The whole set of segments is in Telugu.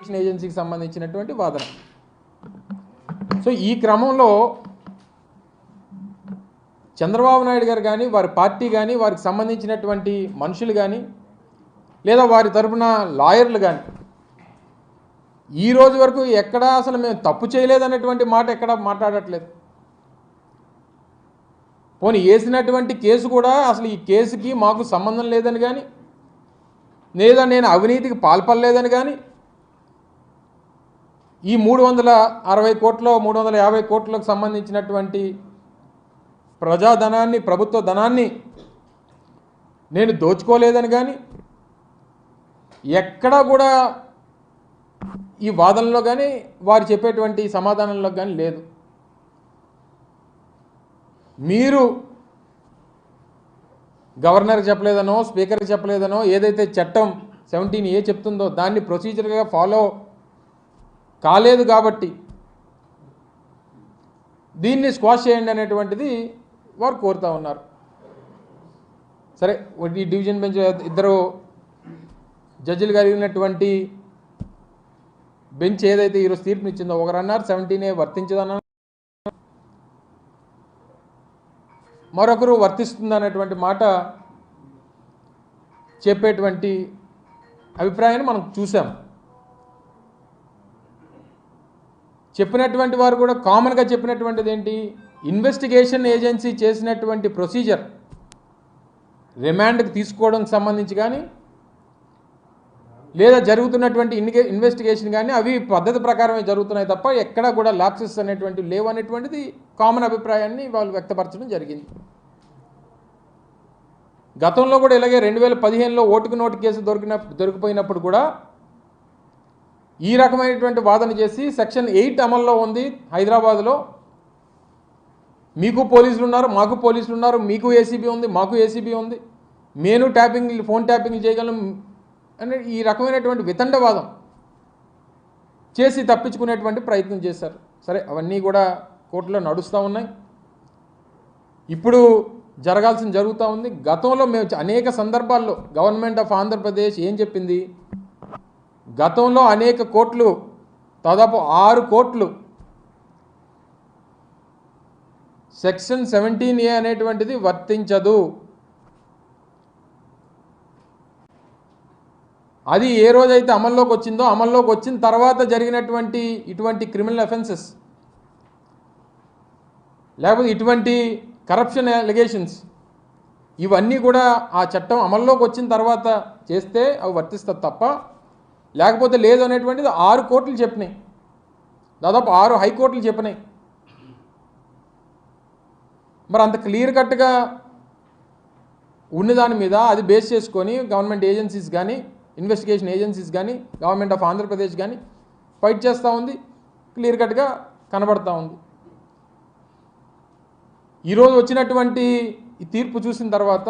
ఏజెన్సీకి సంబంధించినటువంటి వాదన. సో ఈ క్రమంలో చంద్రబాబు నాయుడు గారు కానీ వారి పార్టీ కానీ వారికి సంబంధించినటువంటి మనుషులు కానీ లేదా వారి తరపున లాయర్లు కానీ ఈ రోజు వరకు ఎక్కడా అసలు మేము తప్పు చేయలేదన్నటువంటి మాట ఎక్కడా మాట్లాడట్లేదు. పోనీ వేసినటువంటి కేసు కూడా అసలు ఈ కేసుకి మాకు సంబంధం లేదని కానీ లేదా నేను అవినీతికి పాల్పడలేదని కానీ ఈ మూడు వందల అరవై కోట్లో మూడు వందల యాభై కోట్లకు సంబంధించినటువంటి ప్రజాధనాన్ని ప్రభుత్వ ధనాన్ని నేను దోచుకోలేదని కానీ ఎక్కడా కూడా ఈ వాదనలో కానీ వారు చెప్పేటువంటి సమాధానంలో కానీ లేదు. మీరు గవర్నర్కి చెప్పలేదనో స్పీకర్కి చెప్పలేదనో ఏదైతే చట్టం సెవెంటీన్ ఏ చెప్తుందో దాన్ని ప్రొసీజర్గా ఫాలో కాలేదు కాబట్టి దీన్ని స్క్వాష్ చేయండి అనేటువంటిది వారు కోరుతా ఉన్నారు. సరే ఈ డివిజన్ బెంచ్ ఇద్దరు జడ్జిలు కలిగినటువంటి బెంచ్ ఏదైతే ఈరోజు తీర్పునిచ్చిందో ఒకరు అన్నారు సెవెంటీనే వర్తించదన్నారు మరొకరు వర్తిస్తుంది అనేటువంటి మాట చెప్పేటువంటి అభిప్రాయాన్ని మనం చూసాం చెప్పినటువంటి వారు కూడా కామన్గా చెప్పినటువంటిది ఏంటి? ఇన్వెస్టిగేషన్ ఏజెన్సీ చేసినటువంటి ప్రొసీజర్ రిమాండ్కి తీసుకోవడానికి సంబంధించి కానీ లేదా జరుగుతున్నటువంటి ఇన్వే ఇన్వెస్టిగేషన్ కానీ అవి పద్ధతి ప్రకారమే జరుగుతున్నాయి తప్ప ఎక్కడా కూడా లాప్సెస్ అనేటువంటివి లేవు అనేటువంటిది కామన్ అభిప్రాయాన్ని వాళ్ళు వ్యక్తపరచడం జరిగింది. గతంలో కూడా ఇలాగే రెండు వేల పదిహేనులో ఓటుకు నోటు కేసు దొరికిన దొరికిపోయినప్పుడు కూడా ఈ రకమైనటువంటి వాదన చేసి సెక్షన్ ఎయిట్ అమల్లో ఉంది హైదరాబాద్లో. మీకు పోలీసులు ఉన్నారు మాకు పోలీసులు ఉన్నారు మీకు ఏసీబీ ఉంది మాకు ఏసీబీ ఉంది. నేను ట్యాపింగ్ ఫోన్ ట్యాపింగ్ చేయగలం అనే ఈ రకమైనటువంటి వితండవాదం చేసి తప్పించుకునేటువంటి ప్రయత్నం చేశారు. సరే అవన్నీ కూడా కోర్టులో నడుస్తూ ఉన్నాయి. ఇప్పుడు జరగాల్సిన జరుగుతూ ఉంది. గతంలో మేము అనేక సందర్భాల్లో గవర్నమెంట్ ఆఫ్ ఆంధ్రప్రదేశ్ ఏం చెప్పింది? గతంలో అనేక కోట్లు దాదాపు ఆరు కోట్లు సెక్షన్ సెవెంటీన్ ఏ అనేటువంటిది వర్తించదు. అది ఏ రోజైతే అమల్లోకి వచ్చిందో అమల్లోకి వచ్చిన తర్వాత జరిగినటువంటి ఇటువంటి క్రిమినల్ అఫెన్సెస్ లేకపోతే ఇటువంటి కరప్షన్ అలిగేషన్స్ ఇవన్నీ కూడా ఆ చట్టం అమల్లోకి వచ్చిన తర్వాత చేస్తే అవి వర్తిస్తుంది తప్ప లేకపోతే లేదు అనేటువంటిది ఆరు కోట్లు చెప్పినాయి. దాదాపు ఆరు హైకోర్టులు చెప్పినాయి. మరి అంత క్లియర్ కట్గా ఉన్న దాని మీద అది బేస్ చేసుకొని గవర్నమెంట్ ఏజెన్సీస్ కానీ ఇన్వెస్టిగేషన్ ఏజెన్సీస్ కానీ గవర్నమెంట్ ఆఫ్ ఆంధ్రప్రదేశ్ కానీ ఫైట్ చేస్తూ ఉంది క్లియర్ కట్గా కనబడతా ఉంది. ఈరోజు వచ్చినటువంటి ఈ తీర్పు చూసిన తర్వాత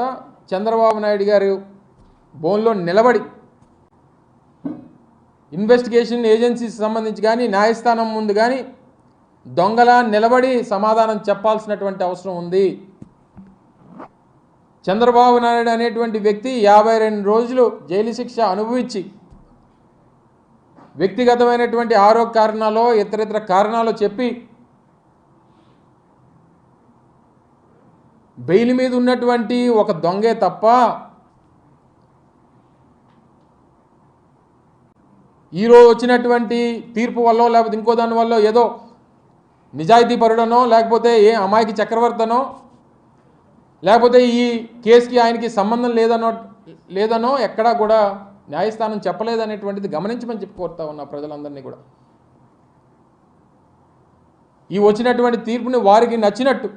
చంద్రబాబు నాయుడు గారు బోన్లో నిలబడి ఇన్వెస్టిగేషన్ ఏజెన్సీస్ సంబంధించి కానీ న్యాయస్థానం ముందు కానీ దొంగలా నిలబడి సమాధానం చెప్పాల్సినటువంటి అవసరం ఉంది. చంద్రబాబు నాయుడు అనేటువంటి వ్యక్తి యాభై రెండు రోజులు జైలు శిక్ష అనుభవించి వ్యక్తిగతమైనటువంటి ఆరోగ్య కారణాలు ఇతరితర కారణాలు చెప్పి బెయిల్ మీద ఉన్నటువంటి ఒక దొంగే తప్ప ఈరోజు వచ్చినటువంటి తీర్పు వల్ల లేకపోతే ఇంకో దాని వల్ల ఏదో నిజాయితీ పరుడనో లేకపోతే ఏ అమాయకి చక్రవర్తనో లేకపోతే ఈ కేసుకి ఆయనకి సంబంధం లేదనో లేదనో ఎక్కడా కూడా న్యాయస్థానం చెప్పలేదనేటువంటిది గమనించమని చెప్పి కోరుతా ఉన్నా ప్రజలందరినీ కూడా. ఈ వచ్చినటువంటి తీర్పుని వారికి నచ్చినట్టు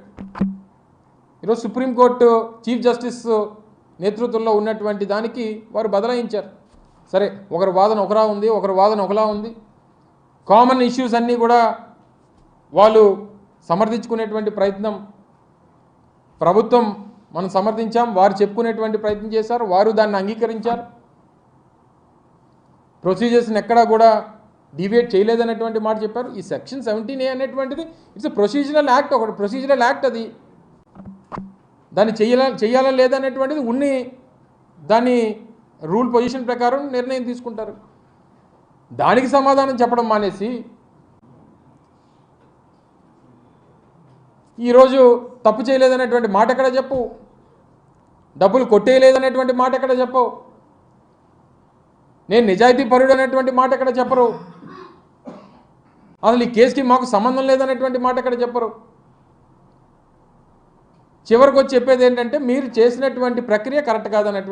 ఈరోజు సుప్రీంకోర్టు చీఫ్ జస్టిస్ నేతృత్వంలో ఉన్నటువంటి దానికి వారు బదలాయించారు. సరే ఒకరి వాదన ఒకలా ఉంది ఒకరి వాదన ఒకలా ఉంది. కామన్ ఇష్యూస్ అన్నీ కూడా వాళ్ళు సమర్థించుకునేటువంటి ప్రయత్నం ప్రభుత్వం మనం సమర్థించాం వారు చెప్పుకునేటువంటి ప్రయత్నం చేశారు వారు దాన్ని అంగీకరించారు. ప్రొసీజర్స్ని ఎక్కడా కూడా డివేట్ చేయలేదనేటువంటి మాట చెప్పారు. ఈ సెక్షన్ సెవెంటీన్ ఏ అనేటువంటిది ఇట్స్ ప్రొసీజరల్ యాక్ట్ ఒకటి ప్రొసీజరల్ యాక్ట్ అది. దాన్ని చేయాల చేయాలా లేదనేటువంటిది ఉన్ని దాన్ని రూల్ పొజిషన్ ప్రకారం నిర్ణయం తీసుకుంటారు. దానికి సమాధానం చెప్పడం మానేసి ఈరోజు తప్పు చేయలేదనేటువంటి మాట ఎక్కడ చెప్పు? డబ్బులు కొట్టేయలేదనేటువంటి మాట ఎక్కడ చెప్పవు నేను నిజాయితీ పరుడు అనేటువంటి మాట ఎక్కడ చెప్పరు? అసలు ఈ కేసుకి మాకు సంబంధం లేదనేటువంటి మాట ఎక్కడ చెప్పరు? చివరికి వచ్చి చెప్పేది ఏంటంటే మీరు చేసినటువంటి ప్రక్రియ కరెక్ట్ కాదనేటువంటి